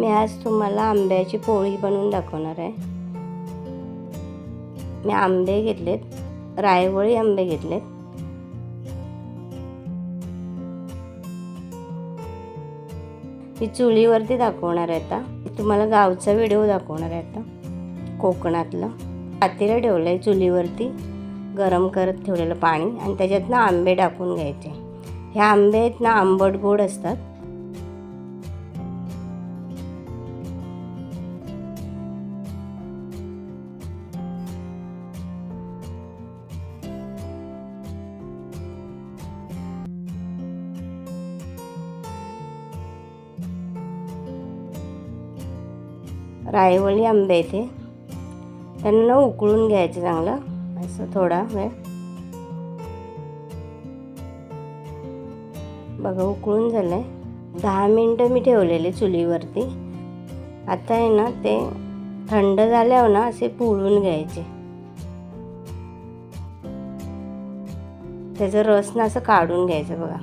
मी आज तुम्हाला आंब्याची पोळी बनवून दाखवणार आहे. मी आंबे घेतलेत रायवळी आंबे घेतलेत. मी चुलीवरती दाखवणार आहे आता. तुम्हाला गावचा व्हिडिओ दाखवणार आहे आता. कोकणातलं. पातेलं ठेवलं आहे चुलीवरती. गरम करत ठेवलेलं पाणी आणि त्याच्यातनं आंबे टाकून घ्यायचे. हे आंबे आहेत ना आंबट गोड असतात. रायवळी आंबे इथे. त्यांना ना उकळून घ्यायचं चांगलं. असं थोडा वेळ. बघा उकळून झालं आहे दहा मिनटं मी ठेवलेले चुलीवरती. आता आहे ना ते थंड झाल्यावर ना असे पुळून घ्यायचे. त्याचं रस ना असं काढून घ्यायचं बघा.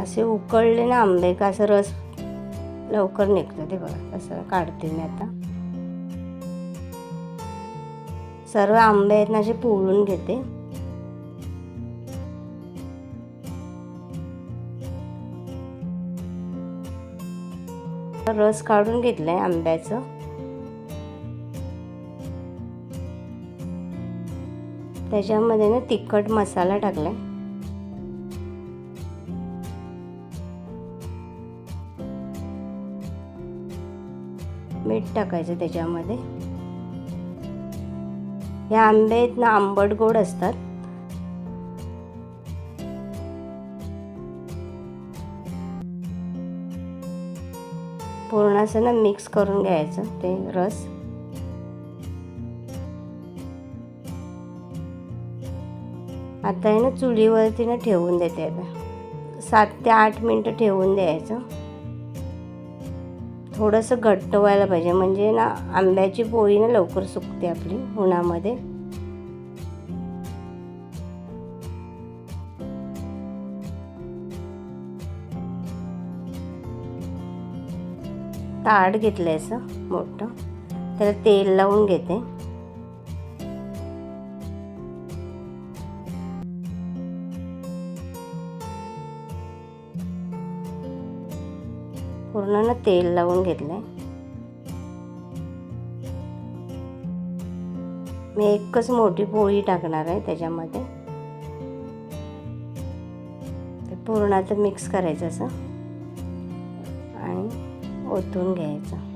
असे उकळले ना आंबे का असं रस लवकर निघतो ते बघा असं काढते मी आता. सर्व आंबे आहेत ना असे पोळून घेते. रस काढून घेतलाय आंब्याचं. त्याच्यामध्ये ना तिखट मसाला टाकलाय. मीठ टाकायचं त्याच्यामध्ये. हे आंबे आहेत ना आंबट गोड असतात. पूर्ण असं ना मिक्स करून घ्यायचं ते रस. आता आहे ना चुलीवरती ना ठेवून देते. आता सात ते आठ मिनटं ठेवून द्यायचं. थोडंसं घट्ट व्हायला पाहिजे. म्हणजे ना आंब्याची पोळी ना लवकर सुकते आपली उन्हामध्ये. ताट घेतलं आहे असं मोठं. त्याला तेल लावून घेते. पूर्ण ना तेल लावून घेतलंय. मी एकच मोठी पोळी टाकणार आहे त्याच्यामध्ये. ते पूर्ण आता मिक्स करायचं असं. आणि ओतून घ्यायचं.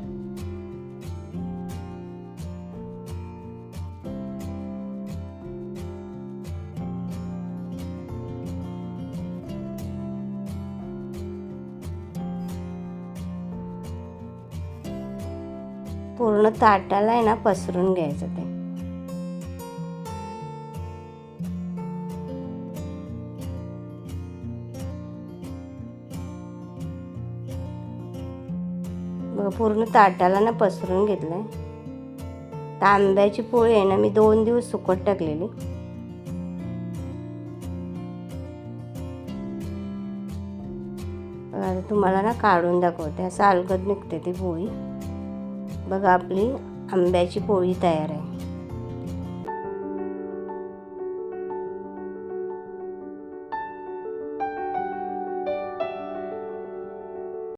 पूर्ण ताटाला आहे ना पसरून घ्यायचं ते. बघा पूर्ण ताटाला ना पसरून घेतलंय. आहे आंब्याची पोळी आहे ना मी दोन दिवस सुकट टाकलेली. तुम्हाला ना काढून दाखवते. असं अलगद निघते ती पोळी. बघा आपली आंब्याची पोळी तयार आहे.